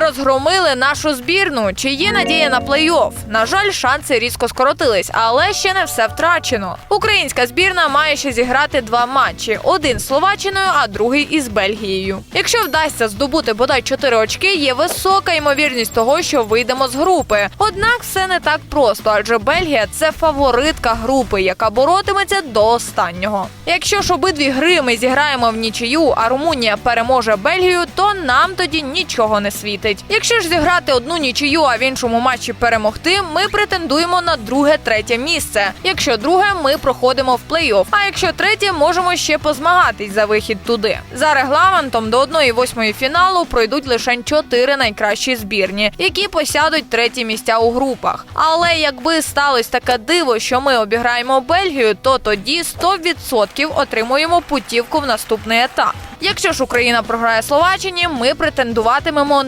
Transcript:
розгромили нашу збірну. Чи є надія на плей-офф? На жаль, шанси різко скоротились, але ще не все втрачено. Українська збірна має ще зіграти два матчі: один з Словаччиною, а другий із Бельгією. Якщо вдасться здобути бодай 4 очки, є висока ймовірність того, що вийдемо з групи. Однак все не так просто, адже Бельгія це фаворитка групи, яка боротиметься до останнього. Якщо ж обидві гри ми зіграємо в нічию, а Румунія переможе Бельгію, то нам тоді нічого не світить. Якщо ж зіграти одну нічию, а в іншому матчі перемогти, ми претендуємо на друге-третє місце. Якщо друге, ми проходимо в плей-офф. А якщо третє, можемо ще позмагатись за вихід туди. За регламентом до 1-8 фіналу пройдуть лише чотири найкращі збірні, які посядуть треті місця у групах. Але якби сталося таке диво, що ми обіграємо Бельгію, то тоді 100% отримуємо путівку в наступний етап. Якщо ж Україна програє Словаччині, ми претендуватимемо